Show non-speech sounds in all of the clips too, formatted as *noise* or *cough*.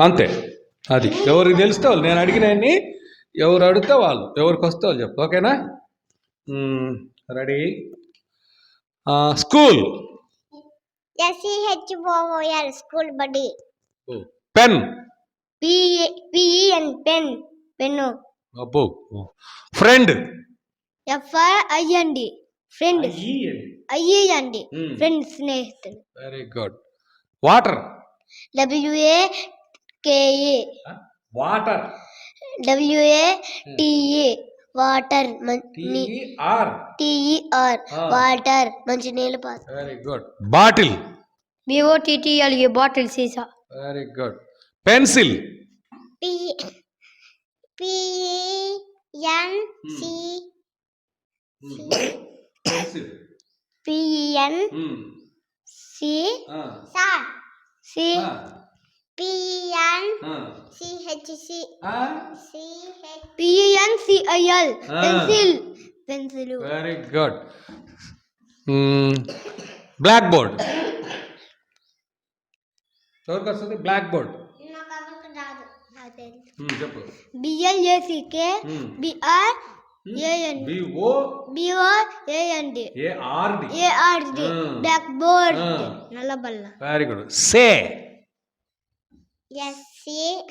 అంతే. అది ఎవరికి తెలిస్తే వాళ్ళు. నేను అడిగినవన్నీ ఎవరు అడిగితే వాళ్ళు. ఎవరికి వస్తే వాళ్ళు చెప్పు. ఓకేనా? Ready? School. S E H O L school బడి. Pen. P E N pen. Pen. అబ్బో. Friend. F I M D friend అయ్యండి ఫ్రెండ్ స్నేహితుడు very good water W A K A water W A T E water R T E R Ah. Water మంచి నీళ్ళు పాత్ర very good bottle B O T T L E bottle సీసా very good pencil P P N C P N C sir C P N C H C C H P N C I L. Pencil pencil very good blackboard ఎవరికి వస్తుంది black board చెప్పు. B L A C K Hmm. B R very good say S A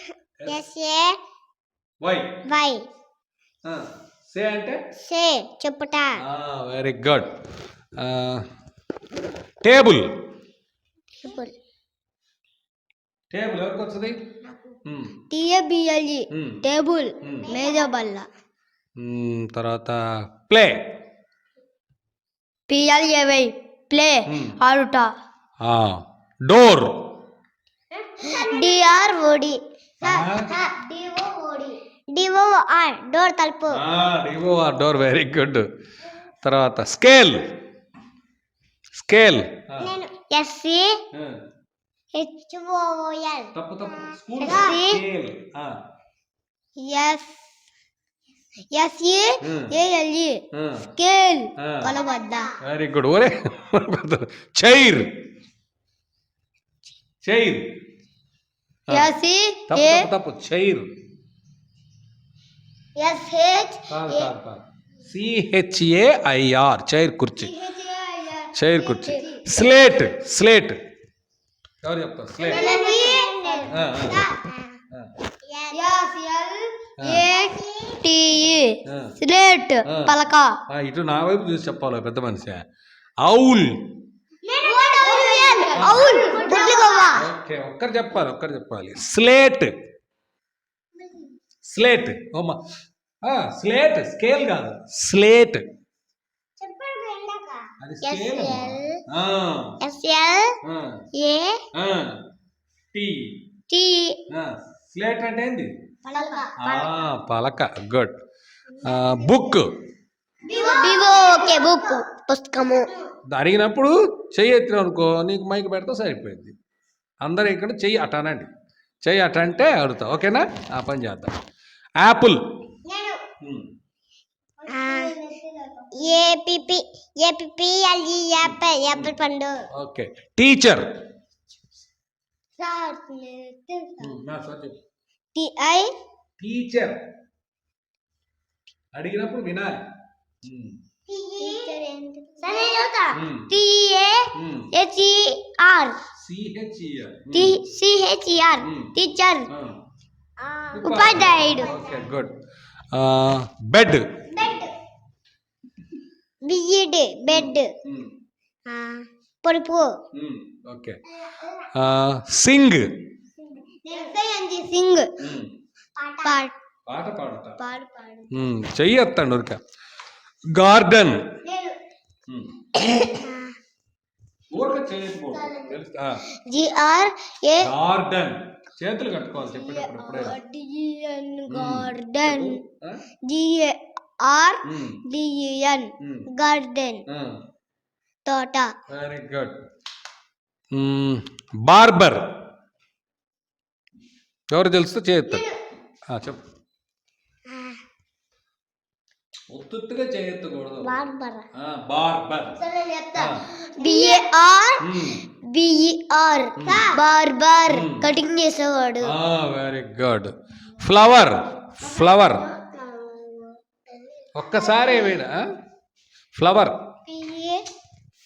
Y. Y. Say అంటే? Say చెప్పుట. Very good. Table. Table. ఎవరికి వస్తుంది? Hmm. T A B L E. Table. Hmm, తర్వాత play. P L A Y. Play. ఆడుట door. D R O D Ah. D O R door తలుపు door very good తర్వాత scale scale నేను S C H O L తప్పు తప్పు. School scale. S S E Hmm. A L E scale Ah. కొలబద్ద very good ఒరే *laughs* chair chair తప్పు ఏ తప్పు chair S H C H A I R chair కుర్చీ. Chair కుర్చీ. స్లేట్ స్లేట్ ఎవరు చెప్తారు? స్లేట్. స్లేట్. పలక. ఇటు నా వైపు చూసి చెప్పాలి పెద్ద మనిషి? అవుల్ ఓకే ఒక్కరు చెప్పాలి ఒక్కరు చెప్పాలి. స్లేట్. స్లేట్. ఓమా. స్లేట్ స్కేల్ కాదు. స్లేట్. స్లేట్ అంటే ఏంది? పలక. గుడ్. బుక్. బుక్ పుస్తకము. అడిగినప్పుడు చెయ్యి ఎత్తినావు అనుకో నీకు మైక్ పెడితే సరిపోయింది. అందరూ ఇక్కడ చెయ్యి అట అనండి చెయ్యి అట అంటే అడుగుతా. ఓకేనా? ఆ పని చేద్దాం. యాపిల్. పండు. Okay. Teacher. T I teacher. అడిగినప్పుడు వినాలి. T A H E R C H E R T C H E R teacher ఉపాధ్యాయుడు okay good bed B E D bed పొడుపు ఓకే సింగ్ సింగ్ పాడు పాట పాడతా పాడు పాడు చెయ్యి ఎత్తండి ఉరిక గార్డెన్ ఊరిక ఏ గార్డెన్. చేతులు కట్టుకోవాలి చెప్పేటప్పుడు ఎప్పుడైనా D N garden. G R D N garden. తోట. Very good. బార్బర్. ఎవరు తెలుస్తే చేయొత్తాడు చెప్పు. ఒత్తుగా చేయొత్తకూడదు. Barber. Barber. B E R. Barber. Cutting చేసేవాడు. వెరీ గుడ్ ఫ్లవర్ ఫ్లవర్ ఒక్కసారి వేడా ఫ్లవర్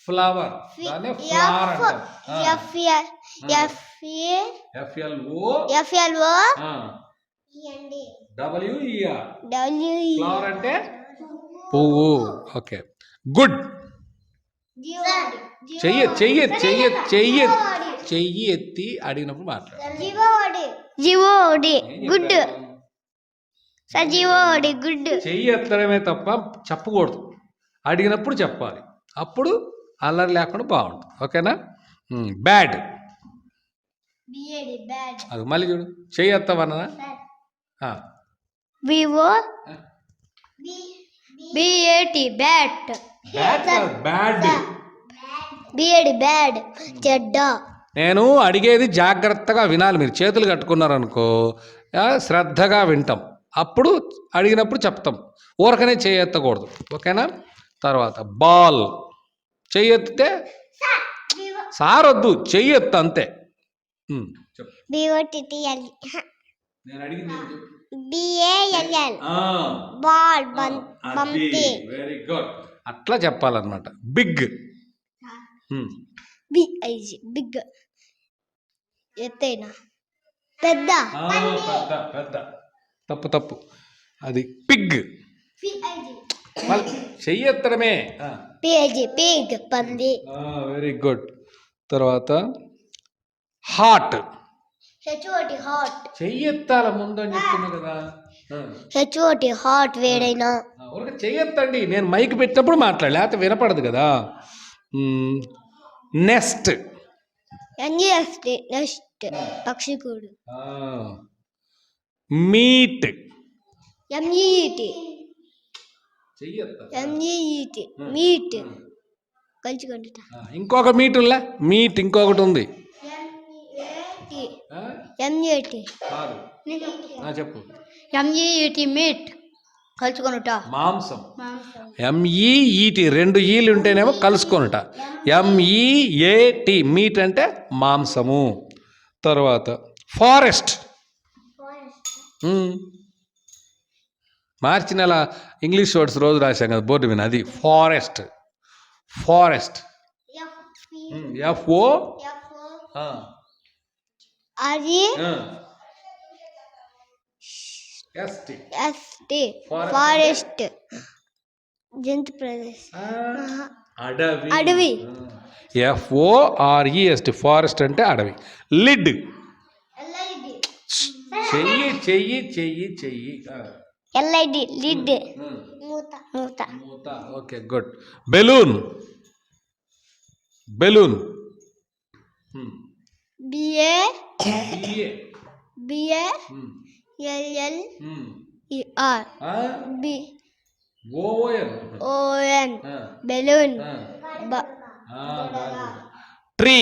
ఫ్లవర్ దాన్ని ఫ్లవర్ డబ్ల్యూ ఫ్లవర్ అంటే? పువ్వు. ఓకే. గుడ్. చెయ్యి చెయ్యి చెయ్యి చెయ్యి చెయ్యి ఎత్తి అడిగినప్పుడు మాట్లాడు. జీవోడి. గుడ్. సజీవోడి గుడ్. చెయ్యి ఎత్తడమే తప్ప చెప్పకూడదు. అడిగినప్పుడు చెప్పాలి. అప్పుడు అల్లరి లేకుండా బాగుంటుంది. ఓకేనా? బ్యాడ్. అది మళ్ళీ చూడు. చెయ్యి ఎత్తవన్నా Vivo. B A T bat bad bad B A D bad చెడ్డ నేను అడిగేది జాగ్రత్తగా వినాలి. మీరు చేతులు కట్టుకున్నారనుకో శ్రద్ధగా వింటాం. అప్పుడు అడిగినప్పుడు చెప్తాం. ఊరకనే చేయెత్తకూడదు. ఓకేనా? తర్వాత బాల్. చెయ్యెత్తితే సారొద్దు చెయ్యెత్తు అంతే. B O T T L నేను అడిగింది B A L L ball బంతి వెరీ గుడ్ అట్లా చెప్పాలన్నమాట. బిగ్ బిఐజి బిగ్ ఎత్తైన. పెద్ద. పెద్ద పెద్ద. తప్పు తప్పు. అది పిగ్ చెయ్యెత్తడమే. పిఐజి పిగ్ పంది. వెరీ గుడ్ తర్వాత hot H O T hot చెయ్యెత్తాల ముందు అని చెప్తున్నా కదా. హెచ్ఓటి హాట్ వేడైన. ఊరికే చెయ్యెత్తండి. నేను మైక్ పెట్టినప్పుడు మాట్లాడాలి. లేకపోతే వినపడదు కదా. Next N G S T next పక్షికూడు. Meet. M E T M E T meet. కలుచుకుంటా ఇంకొక మీట్ ఉందా మీట్ ఇంకొకటి ఉంది? ఎంఈటి కాదు. ఆ, చెప్పు. ఎంఈటి మీట్ కలుచుకొనుట మాంసం. ఎంఈఈటి రెండు ఈలు ఉంటేనేమో కలుసుకొనుట. ఎంఈఏటి మీట్ అంటే మాంసము. తర్వాత ఫారెస్ట్ మార్చి నెల ఇంగ్లీష్ వర్డ్స్ రోజు రాశాం కదా బోర్డు మీద అది. ఫారెస్ట్ ఫారెస్ట్ ఎఫ్ఓ అది S T S T Forest. Forest జంతు ప్రదేశం. అడవి. అడవి. ఎఫ్ఓఆర్ఈఎస్టి ఫారెస్ట్ అంటే అడవి. లిడ్ చెయ్యి చెయ్యి చెయ్యి చెయ్యి. L I D lid um. మూత. మూత. మూత. Okay good balloon balloon B A B A L L E R B O N O N balloon tree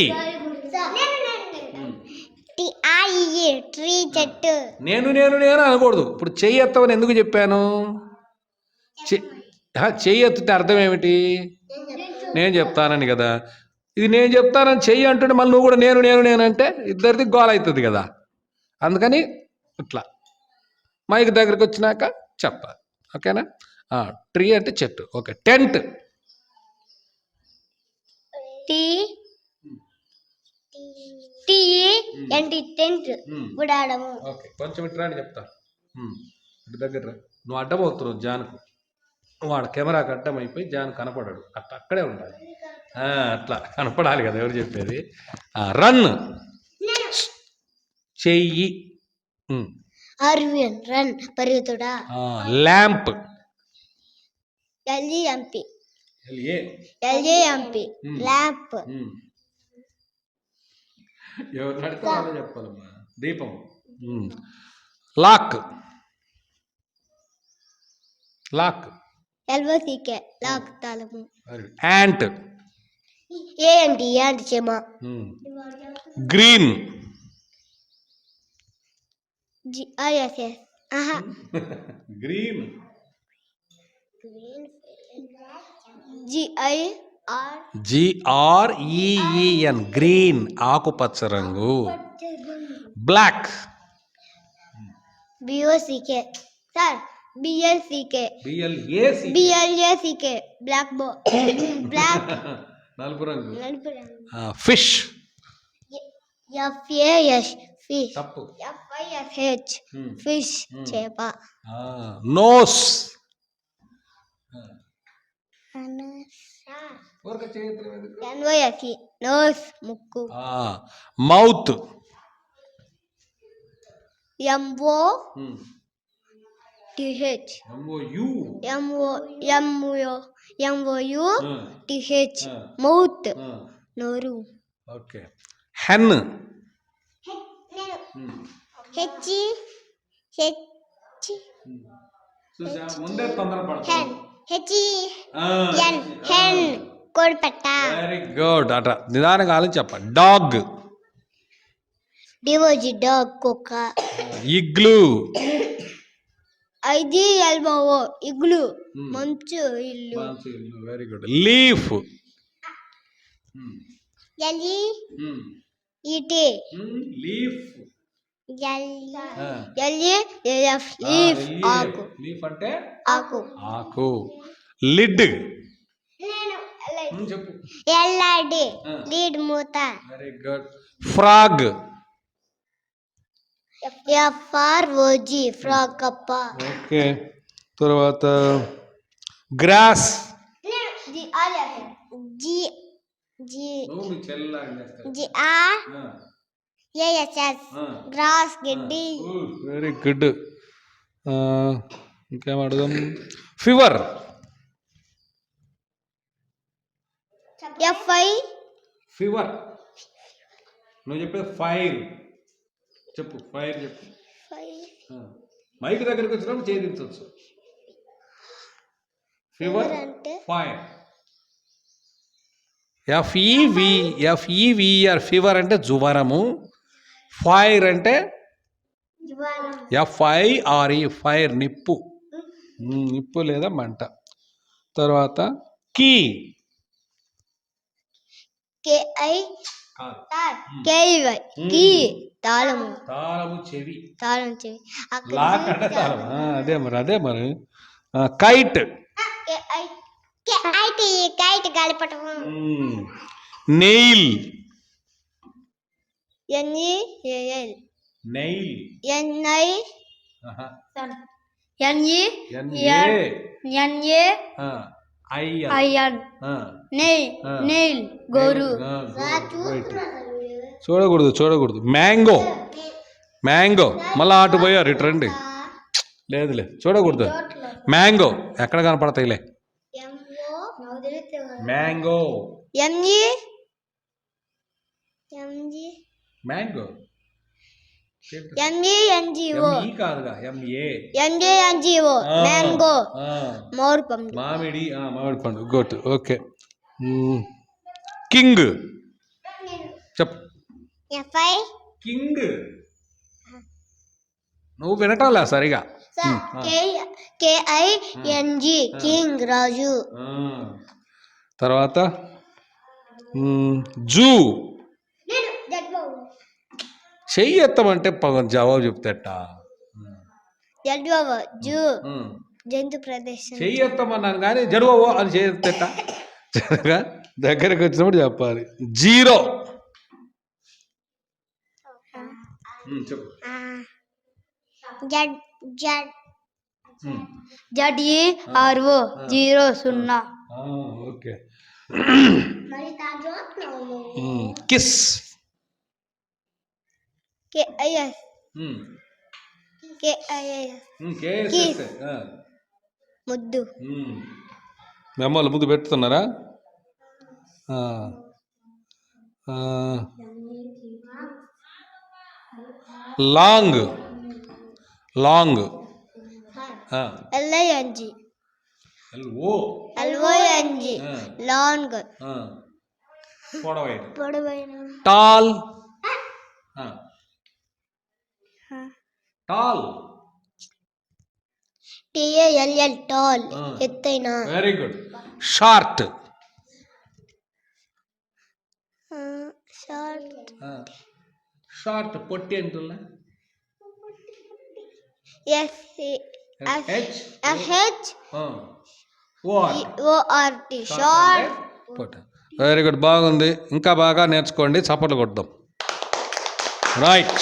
tree చెట్టు. నేను నేను నేను అనకూడదు. ఇప్పుడు చెయ్యి ఎందుకు చెప్పాను? చెయ్యి ఎత్తితే అర్థం ఏమిటి? నేను చెప్తానని కదా. ఇది నేను చెప్తానని చెయ్యి అంటుంటే మళ్ళీ నువ్వు కూడా నేను నేను నేను అంటే ఇద్దరిది గోల అవుతుంది కదా. అందుకని ఇట్లా. మైక్ దగ్గరికి వచ్చినాక చెప్పాలి ఓకేనా? ట్రీ అంటే చెట్టు. Okay tent. టీ. టీ ఏంటి టెంట్? గుడాడము ఓకే కొంచెం ఇట్రా అని చెప్తా. ఇటు దగ్గర. నువ్వు అడ్డం అవుతున్నావు జాన్కు. వాడు కెమెరాకి అడ్డం అయిపోయి జాన్ కనపడాడు. అక్కడే ఉండాలి. అట్లా కనపడాలి కదా ఎవరు చెప్పేది రన్ చెయ్యి ఉమ్, అర్వియన్ రన్ పరిగెత్తుడా ఆ, lamp LGMP A LGMP Hmm. Lamp ఉమ్. ఎవరు నడితే వాళ్ళే చెప్పాలమ్మా దీపం ఉమ్. లాక్ లాక్ ఎల్ఓసికే లాక్ తాళము యాంట్ ఏ అంటే ఏ అంటే చెమ. Green. Green. G R E E N green. ఆకుపచ్చ రంగు. Black. B O C K sir B L C K B L A C B L A C K black black నలుపు రంగు. Fish. F A S fish. తప్పు. Fish చేప. Nose. Nose ముక్కు. Mouth. M O. T H M O U T H mouth నోరు okay hen H H ముందే hen H N hen కోడిపెట్ట very good అట నిదానంగా dog D O G dog కుక్క igloo ఐది ఎల్బో ఇగ్లు మంచు ఇల్లు వెరీ గుడ్ లీఫ్. ఎలి ఇటి లీఫ్. ఎలి లీఫ్ ఆకు. లీఫ్ అంటే? ఆకు. ఆకు. లిడ్. చెప్పు. ఎల్లాడి. లీడ్ మూత. Very good frog. F R O G frog కప్ప ఓకే తర్వాత grass. G G G G ఆ. ఏఎస్ఎస్ గ్రాస్ గడ్డి. వెరీ గుడ్ ఇంకేం ఫీవర్ ఎఫ్ ఐ ఫీవర్ నువ్వు చెప్పేది ఫైర్ చెప్పు ఫైర్ చెప్పు. మైక్ దగ్గరికి వచ్చినప్పుడు ఛేదించవచ్చు. ఫీవర్ అంటే? Fire F E V F E V R fever అంటే జ్వరము ఫైర్ అంటే? ఎఫ్ఐఆర్ఈ ఫైర్ నిప్పు. నిప్పు లేదా మంట. తర్వాత key. K I K Y key తాళము తాళము చెవి తాళం చెవి అక్కడ లాక్ అంటే తాళం ఆ, అదే మరి అదే మరి kite K I K I T kite గాలిపటం nail N E A L nail గోరు. చూడకూడదు చూడకూడదు. మ్యాంగో మ్యాంగో మళ్ళా అటు పోయారు ఇటు రండి. లేదులే చూడకూడదు. మ్యాంగో ఎక్కడ కనపడతాయిలే? Mango M G M G mango M G N G O M E కాదుగా M A M J N G O mango more పండు మామిడి ఆ, మామిడి పండు గుడ్ ఓకే కింగ్ చెప్ ఎఫ్ఐ కింగ్ నువ్వు వినటాలే సరిగా K K I N G king రాజు ఆ. తర్వాత మ్, జూ చెయ్యి ఎత్తమంటే జవాబు చెప్తేట. జంతు చెయ్యి ఎత్తమన్నాను కానీ జరువో అని జరగా దగ్గరకు వచ్చినప్పుడు చెప్పాలి. జీరో. మ్, చెప్పు. ఆ. Z Z. మ్. Z E R O zero సున్నా. Okay. Kiss. కేఐఎస్ మ్, కేఐఎస్ మ్, కేఎస్ఎస్. ఆ. ముద్దు మ్. మీ అమ్మ వాళ్ళు ముందు పెడుతున్నారా ఆ. ఆ. లాంగ్ లాంగ్ ఆ. ఎల్ఐఎన్జి ఓ ఎల్ఓఎన్జి ఆ. లాంగ్ ఆ. పొడవైన పొడవైన టాల్ ఆ. tall T A L L tall. ఎత్తైన very good short short short పొట్టి అంటున్నా S H H O O R T short పొట్ట. వెరీ గుడ్ బాగుంది. ఇంకా బాగా నేర్చుకోండి. చప్పట్లు కొడదాం. రైట్